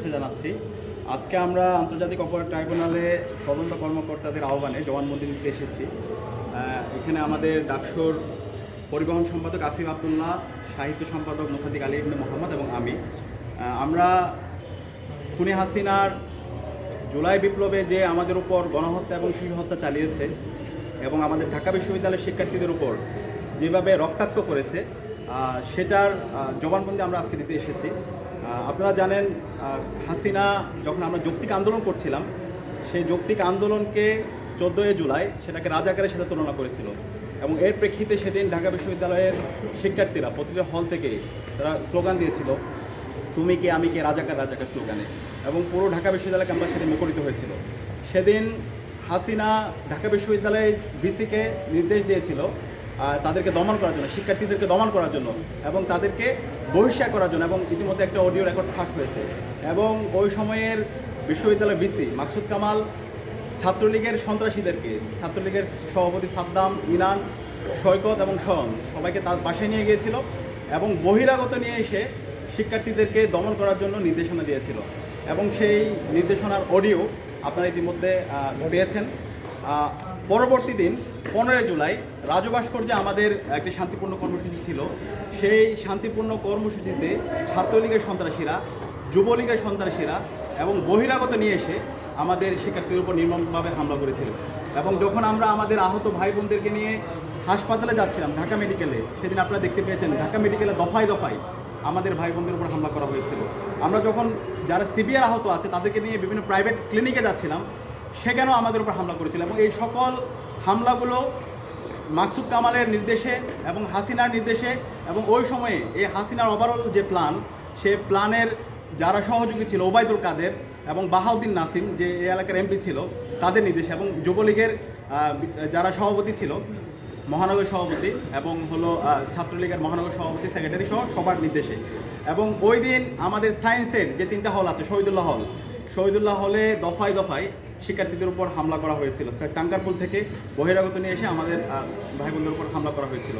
শুভেচ্ছা জানাচ্ছি। আজকে আমরা আন্তর্জাতিক অপরাধ ট্রাইব্যুনালে তদন্ত কর্মকর্তাদের আহ্বানে জবানবন্দি দিতে এসেছি। এখানে আমাদের ডাকসোর পরিবহন সম্পাদক আসিফ আবদুল্লাহ, সাহিত্য সম্পাদক মোসাদ্দিক আলী ইবনে মোহাম্মদ এবং আমি। আমরা খুনি হাসিনার জুলাই বিপ্লবে যে আমাদের উপর গণহত্যা এবং শিশু হত্যা চালিয়েছে এবং আমাদের ঢাকা বিশ্ববিদ্যালয়ের শিক্ষার্থীদের উপর যেভাবে রক্তাক্ত করেছে সেটার জবানবন্দি আমরা আজকে দিতে এসেছি। আপনারা জানেন হাসিনা যখন আমরা যৌক্তিক আন্দোলন করছিলাম, সেই যৌক্তিক আন্দোলনকে চোদ্দোই জুলাই সেটাকে রাজাকারের সাথে তুলনা করেছিল এবং এর প্রেক্ষিতে সেদিন ঢাকা বিশ্ববিদ্যালয়ের শিক্ষার্থীরা প্রতিটা হল থেকে তারা স্লোগান দিয়েছিল, তুমি কে, আমি কে, রাজাকার রাজাকার স্লোগানে। এবং পুরো ঢাকা বিশ্ববিদ্যালয় ক্যাম্পাস সেদিন মুখরিত হয়েছিল। সেদিন হাসিনা ঢাকা বিশ্ববিদ্যালয়ের ভিসিকে নির্দেশ দিয়েছিল তাদেরকে দমন করার জন্য, শিক্ষার্থীদেরকে দমন করার জন্য এবং তাদেরকে বহিষ্কার করার জন্য এবং ইতিমধ্যে একটা অডিও রেকর্ড ফাঁস হয়েছে। এবং ওই সময়ের বিশ্ববিদ্যালয় ভিসি মাকসুদ কামাল ছাত্রলীগের সন্ত্রাসীদেরকে, ছাত্রলীগের সভাপতি সাদ্দাম, ইনান, সৈকত এবং শরণ সবাইকে তার বাসায় নিয়ে গিয়েছিল এবং বহিরাগত নিয়ে এসে শিক্ষার্থীদেরকে দমন করার জন্য নির্দেশনা দিয়েছিল। এবং সেই নির্দেশনার অডিও আপনারা ইতিমধ্যে পেয়েছেন। পরবর্তী দিন, পনেরোই জুলাই রাজু ভাস্কর্যে আমাদের একটি শান্তিপূর্ণ কর্মসূচি ছিল। সেই শান্তিপূর্ণ কর্মসূচিতে ছাত্রলীগের সন্ত্রাসীরা, যুবলীগের সন্ত্রাসীরা এবং বহিরাগত নিয়ে এসে আমাদের শিক্ষার্থীদের উপর নির্মমভাবে হামলা করেছিল। এবং যখন আমরা আমাদের আহত ভাই বোনদেরকে নিয়ে হাসপাতালে যাচ্ছিলাম, ঢাকা মেডিকেলে, সেদিন আপনারা দেখতে পেয়েছেন, ঢাকা মেডিকেলে দফায় দফায় আমাদের ভাই বোনদের উপর হামলা করা হয়েছিল। আমরা যখন যারা সিভিয়ার আহত আছে, তাদেরকে নিয়ে বিভিন্ন প্রাইভেট ক্লিনিকে যাচ্ছিলাম সেখানেও আমাদের উপর হামলা করেছিল? এবং এই সকল হামলাগুলো মাকসুদ কামালের নির্দেশে এবং হাসিনার নির্দেশে এবং ওই সময়ে এই হাসিনার ওভারঅল যে প্ল্যান সে প্ল্যানের যারা সহযোগী ছিল, ওবায়দুল কাদের এবং বাহাউদ্দিন নাসিম, যে এই এলাকার এমপি ছিল, তাদের নির্দেশে এবং যুবলীগের যারা সভাপতি ছিল, মহানগর সভাপতি এবং হলো ছাত্রলীগের মহানগর সভাপতি সেক্রেটারি সহ সবার নির্দেশে। এবং ওই দিন আমাদের সায়েন্সের যে তিনটা হল আছে, শহীদুল্লাহ হল শহীদুল্লাহ হলে দফায় দফায় শিক্ষার্থীদের উপর হামলা করা হয়েছিল। স্যার টাঙ্কারপুল থেকে বহিরাগত নিয়ে এসে আমাদের ভাই বোনদের উপর হামলা করা হয়েছিল।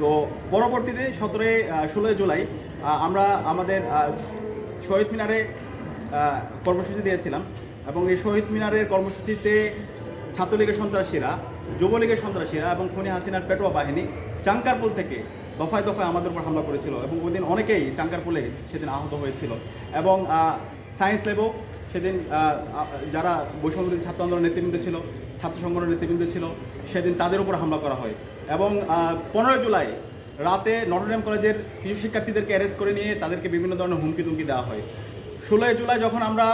তো পরবর্তীতে সতেরোই ষোলোই জুলাই আমরা আমাদের শহীদ মিনারে কর্মসূচি দিয়েছিলাম এবং এই শহীদ মিনারের কর্মসূচিতে ছাত্রলীগের সন্ত্রাসীরা, যুবলীগের সন্ত্রাসীরা এবং খুনি হাসিনার পেটোয়া বাহিনী চাঙ্কারপুল থেকে দফায় দফায় আমাদের উপর হামলা করেছিল এবং ওই দিন অনেকেই চাঙ্কারপুলে সেদিন আহত হয়েছিল। এবং সায়েন্স ল্যাবও সেদিন যারা বৈষম্যবিরোধী ছাত্র আন্দোলনের নেতৃবৃন্দ ছিল ছাত্র সংগঠনের নেতৃবৃন্দ ছিল সেদিন তাদের উপর হামলা করা হয়। এবং পনেরোই জুলাই রাতে নটরডেম কলেজের কিছু শিক্ষার্থীদেরকে অ্যারেস্ট করে নিয়ে তাদেরকে বিভিন্ন ধরনের হুমকি তুমকি দেওয়া হয়। ষোলোই জুলাই যখন আমরা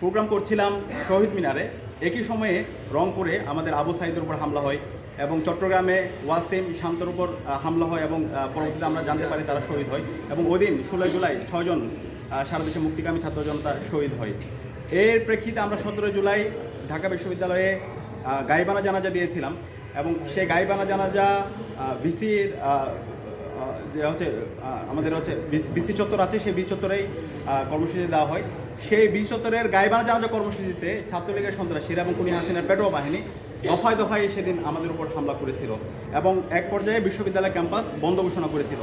প্রোগ্রাম করছিলাম শহীদ মিনারে একই সময়ে রংপুরে আমাদের আবু সাইদের উপর হামলা হয় এবং চট্টগ্রামে ওয়াসিম শান্তর উপর হামলা হয় এবং পরবর্তীতে আমরা জানতে পারি তারা শহীদ হয়। এবং ওই দিন ষোলোই জুলাই ছয়জন আহ, সারা দেশে মুক্তিকামী ছাত্র জনতা শহীদ হয়। এর প্রেক্ষিতে আমরা সতেরোই জুলাই ঢাকা বিশ্ববিদ্যালয়ে গাইবানা জানাজা দিয়েছিলাম এবং সেই গাইবানা জানাজা ভিসির যে হচ্ছে আমাদের হচ্ছে বিস- চত্বর আছে, সেই বিসি চত্বরেই কর্মসূচি দেওয়া হয়। সেই বিসি চত্বরের গাইবানা জানাজা কর্মসূচিতে ছাত্রলীগের সন্ত্রাসীরা এবং কুনি হাসিনার পেট্রো বাহিনী দফায় দফায় সেদিন আমাদের উপর হামলা করেছিল এবং এক পর্যায়ে বিশ্ববিদ্যালয় ক্যাম্পাস বন্ধ ঘোষণা করেছিল।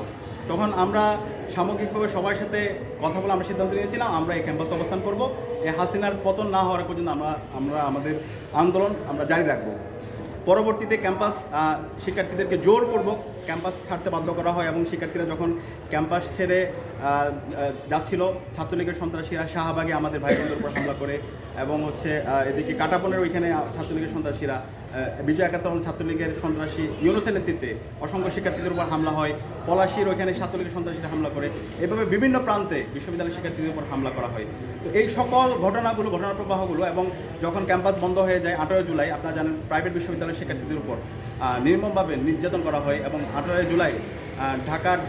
তখন আমরা সামগ্রিকভাবে সবার সাথে কথা বলে আমরা সিদ্ধান্ত নিয়েছিলাম, আমরা এই ক্যাম্পাসে অবস্থান করব। এই হাসিনার পতন না হওয়ার পর্যন্ত আমরা আমরা আমাদের আন্দোলন আমরা জারি রাখব। পরবর্তীতে ক্যাম্পাস শিক্ষার্থীদেরকে জোরপূর্বক ক্যাম্পাস ছাড়তে বাধ্য করা হয় এবং শিক্ষার্থীরা যখন ক্যাম্পাস ছেড়ে যাচ্ছিল, ছাত্রলীগের সন্ত্রাসীরা শাহবাগে আমাদের ভাই বোনদের উপর হামলা করে এবং হচ্ছে এদিকে কাটাপনের ওইখানে ছাত্রলীগের সন্ত্রাসীরা বিজয় একাত্তর ছাত্রলীগের সন্ত্রাসী ইউনুসের নেতৃত্বে অসংখ্য শিক্ষার্থীদের উপর হামলা হয়। পলাশির ওইখানে ছাত্রলীগের সন্ত্রাসীরা হামলা করে। এভাবে বিভিন্ন প্রান্তে বিশ্ববিদ্যালয়ের শিক্ষার্থীদের উপর হামলা করা হয়। তো এই সকল ঘটনাগুলো ঘটনা প্রবাহগুলো এবং যখন ক্যাম্পাস বন্ধ হয়ে যায় আঠারোই জুলাই, আপনারা জানেন প্রাইভেট বিশ্ববিদ্যালয়ের শিক্ষার্থীদের উপর নির্মমভাবে নির্যাতন করা হয় এবং আঠারোই জুলাই ঢাকার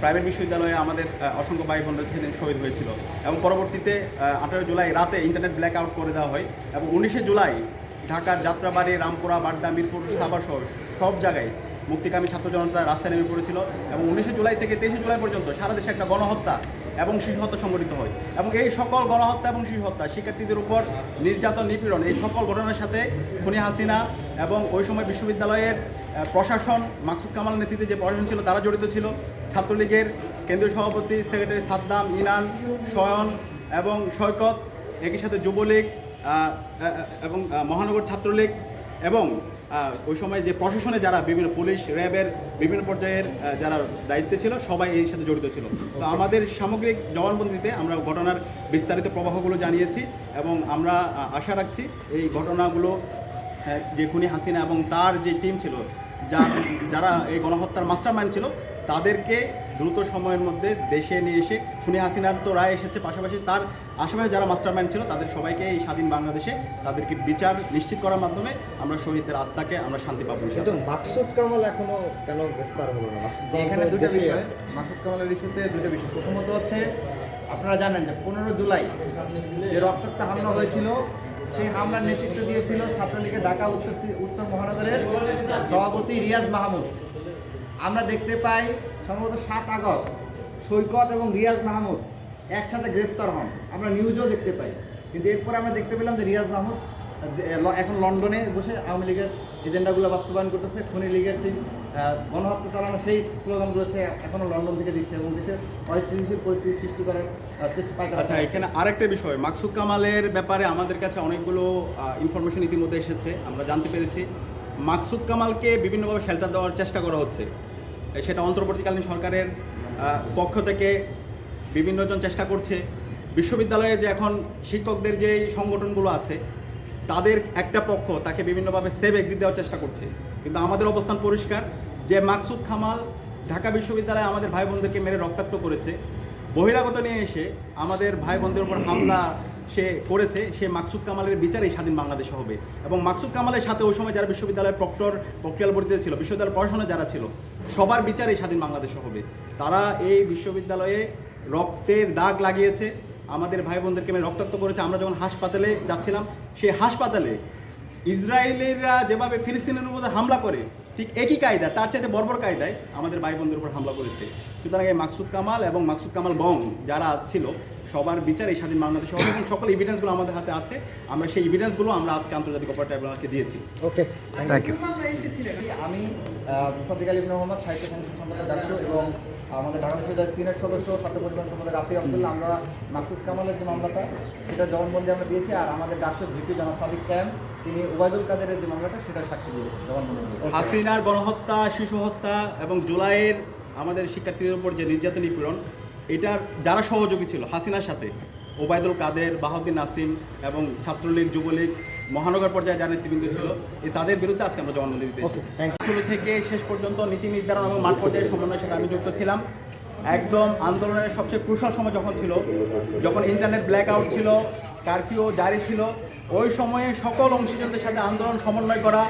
প্রাইভেট বিশ্ববিদ্যালয়ে আমাদের অসংখ্য ভাই বোনরা সেদিন শহীদ হয়েছিল। এবং পরবর্তীতে আঠারোই জুলাই রাতে ইন্টারনেট ব্ল্যাক আউট করে দেওয়া হয় এবং উনিশে জুলাই ঢাকার যাত্রাবাড়ি, রামপুরা, বাড্ডা, মিরপুর সাভার সহ সব জায়গায় মুক্তিকামী ছাত্র জনতা রাস্তায় নেমে পড়েছিল এবং উনিশে জুলাই থেকে তেইশে জুলাই পর্যন্ত সারা দেশে একটা গণহত্যা এবং শিশু হত্যা সংঘটিত হয়। এবং এই সকল গণহত্যা এবং শিশু হত্যা শিক্ষার্থীদের উপর নির্যাতন, নিপীড়ন এই সকল ঘটনার সাথে খুনি হাসিনা এবং ওই সময় বিশ্ববিদ্যালয়ের প্রশাসন মাকসুদ কামাল নেতৃত্বে যে প্রশাসন ছিল তারা জড়িত ছিল। ছাত্রলীগের কেন্দ্রীয় সভাপতি সেক্রেটারি সাদ্দাম ইনান, শয়ন এবং সৈকত, একই সাথে যুবলীগ এবং মহানগর ছাত্রলীগ এবং ওই সময় যে প্রশাসনে যারা বিভিন্ন পুলিশ, র্যাবের বিভিন্ন পর্যায়ের যারা দায়িত্বে ছিল, সবাই এই সাথে জড়িত ছিল। তো আমাদের সামগ্রিক জবানবন্দিতে আমরা ঘটনার বিস্তারিত প্রবাহগুলো জানিয়েছি এবং আমরা আশা রাখছি এই ঘটনাগুলো যে খুনি হাসিনা এবং তার যে টিম ছিল, যারা এই গণহত্যার মাস্টার মাইন্ড ছিল, তাদেরকে দ্রুত সময়ের মধ্যে দেশে নিয়ে এসে খুনি হাসিনার তো রায় এসেছে পাশাপাশি তার আশেপাশে যারা মাস্টার মাইন্ড ছিল তাদের সবাইকে এই স্বাধীন বাংলাদেশে তাদেরকে বিচার নিশ্চিত করার মাধ্যমে আমরা শহীদদের আত্মাকে আমরা শান্তি পাবো কিন্তু। মাকসুদ কামাল এখনও কেন গ্রেফতার হলো না মাকসুদ এখানে দুটো বিষয়। মাসুদ কামালের ইস্যুতে দুটো বিষয় প্রথমত হচ্ছে আপনারা জানেন যে পনেরো জুলাই যে রক্তাক্ত হামলা হয়েছিল সেই হামলার নেতৃত্ব দিয়েছিল ছাত্রলীগের ঢাকা উত্তর উত্তর মহানগরের সভাপতি রিয়াজ মাহমুদ আমরা দেখতে পাই সম্ভবত সাত আগস্ট সৈকত এবং রিয়াজ মাহমুদ একসাথে গ্রেপ্তার হন। আমরা নিউজেও দেখতে পাই। কিন্তু এরপরে আমরা দেখতে পেলাম যে রিয়াজ মাহমুদ এখন লন্ডনে বসে আওয়ামী লীগের এজেন্ডাগুলো বাস্তবায়ন করতেছে খনি লীগের সেই গণহত্যা চালানো সেই স্লোগানগুলো সে এখনও লন্ডন থেকে দিচ্ছে এবং দেশে অস্থিতিশীল পরিস্থিতি সৃষ্টি করার চেষ্টা পায় আচ্ছা এখানে আরেকটা বিষয় মাকসুদ কামালের ব্যাপারে আমাদের কাছে অনেকগুলো ইনফরমেশন ইতিমধ্যে এসেছে আমরা জানতে পেরেছি। মাকসুদ কামালকে বিভিন্নভাবে শেল্টার দেওয়ার চেষ্টা করা হচ্ছে। সেটা অন্তর্বর্তীকালীন সরকারের পক্ষ থেকে বিভিন্নজন চেষ্টা করছে। বিশ্ববিদ্যালয়ে যে এখন শিক্ষকদের যে সংগঠনগুলো আছে, তাদের একটা পক্ষ তাকে বিভিন্নভাবে সেভ এক্সিট দেওয়ার চেষ্টা করছে। কিন্তু আমাদের অবস্থান পরিষ্কার। যে মাকসুদ খামাল ঢাকা বিশ্ববিদ্যালয়ে আমাদের ভাই বোনদেরকে মেরে রক্তাক্ত করেছে, বহিরাগত নিয়ে এসে আমাদের ভাই বোনদের উপর হামলা সে করেছে, সে মাকসুদ কামালের বিচারেই স্বাধীন বাংলাদেশে হবে। এবং মাকসুদ কামালের সাথে ওই সময় যারা বিশ্ববিদ্যালয়ের প্রক্টর প্রক্রিয়াল বর্তিতে ছিল বিশ্ববিদ্যালয় পড়াশোনা যারা ছিল, সবার বিচারেই স্বাধীন বাংলাদেশে হবে। তারা এই বিশ্ববিদ্যালয়ে রক্তের দাগ লাগিয়েছে। আমাদের ভাই বোনদেরকে রক্তাক্ত করেছে। আমরা যখন হাসপাতালে যাচ্ছিলাম, সেই হাসপাতালে ইসরায়েলিরা যেভাবে ফিলিস্তিনের উপর হামলা করে ঠিক একই কায়দা তার চাইতে বর্বর কায়দায় আমাদের ভাই বোনদের উপর হামলা করেছে। সুতরাং এই মাকসুদ কামাল এবং মাকসুদ কামাল বং যারা ছিল সবার বিচার এই স্বাধীন বাংলাদেশে হবে এবং সকল এভিডেন্সগুলো আমাদের হাতে আছে। আমরা সেই এভিডেন্সগুলো আমরা আজকে আন্তর্জাতিক অপরাধ ট্রাইব্যুনালকে দিয়েছি। ওকে থ্যাংক ইউ আমি সদিক আলী ইবনে মোহাম্মদ সাহিত্য সংসদ সম্পাদক ডাকসু এবং আমাদের ঢাকা বিশ্ববিদ্যালয়ের সিনিয়র সদস্য ছাত্র পরিবহন সম্পাদক আসিফ আবদুল্লাহ। আমরা মাকসুদ কামালের যে মামলাটা সেটা জবানবন্দি আমরা দিয়েছি। আর আমাদের ডাকসুর ভিপি জনাব সাদিক ক্যাম তিনি ওবায়দুল কাদেরের যে মামলাটা সেটা সাক্ষী দিয়েছেন হাসিনার গণহত্যা শিশু হত্যা এবং জুলাইয়ের আমাদের শিক্ষার্থীদের উপর যে নির্যাতন নিপীড়ন এটার যারা সহযোগী ছিল হাসিনার সাথে ওবায়দুল কাদের বাহাউদ্দিন নাসিম এবং ছাত্রলীগ যুবলীগ মহানগর পর্যায়ে যারা নেতৃবৃন্দ ছিল তাদের বিরুদ্ধে আজকে আমরা জবানবন্দি দিতে শুরু থেকে শেষ পর্যন্ত নীতি নির্ধারণ এবং মাঠ পর্যায়ে সমন্বয়ের সাথে আমি যুক্ত ছিলাম। একদম আন্দোলনের সবচেয়ে ক্রুশাল সময় যখন ছিল যখন ইন্টারনেট ব্ল্যাক আউট ছিল কারফিউ জারি ছিল ওই সময়ে সকল অংশীজনদের সাথে আন্দোলন সমন্বয় করা।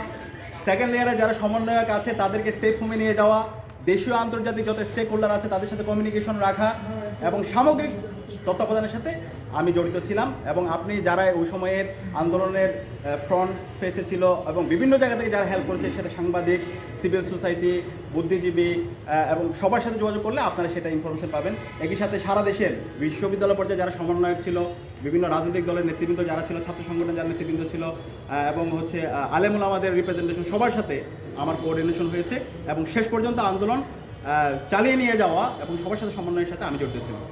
সেকেন্ড লেয়ারে যারা সমন্বয়ক আছে, তাদেরকে সেফ হোমে নিয়ে যাওয়া। দেশীয় আন্তর্জাতিক যত স্টেক হোল্ডার আছে, তাদের সাথে কমিউনিকেশন রাখা। এবং সামগ্রিক তত্ত্বাবধানের সাথে আমি জড়িত ছিলাম এবং আপনি যারা ওই সময়ের আন্দোলনের ফ্রন্ট ফেসে ছিল এবং বিভিন্ন জায়গা থেকে যারা হেল্প করেছে, সেটা সাংবাদিক সিভিল সোসাইটি বুদ্ধিজীবী এবং সবার সাথে যোগাযোগ করলে আপনারা সেটা ইনফরমেশন পাবেন। একই সাথে সারা দেশের বিশ্ববিদ্যালয় পর্যায়ে যারা সমন্বয়ক ছিল, বিভিন্ন রাজনৈতিক দলের নেতৃবৃন্দ যারা ছিল, ছাত্র সংগঠনের যারা নেতৃবৃন্দ ছিল এবং হচ্ছে আলেমুল আমাদের রিপ্রেজেন্টেশন সবার সাথে আমার কোঅর্ডিনেশন হয়েছে এবং শেষ পর্যন্ত আন্দোলন চালিয়ে নিয়ে যাওয়া এবং সবার সাথে সমন্বয়ের সাথে আমি জড়িত ছিলাম।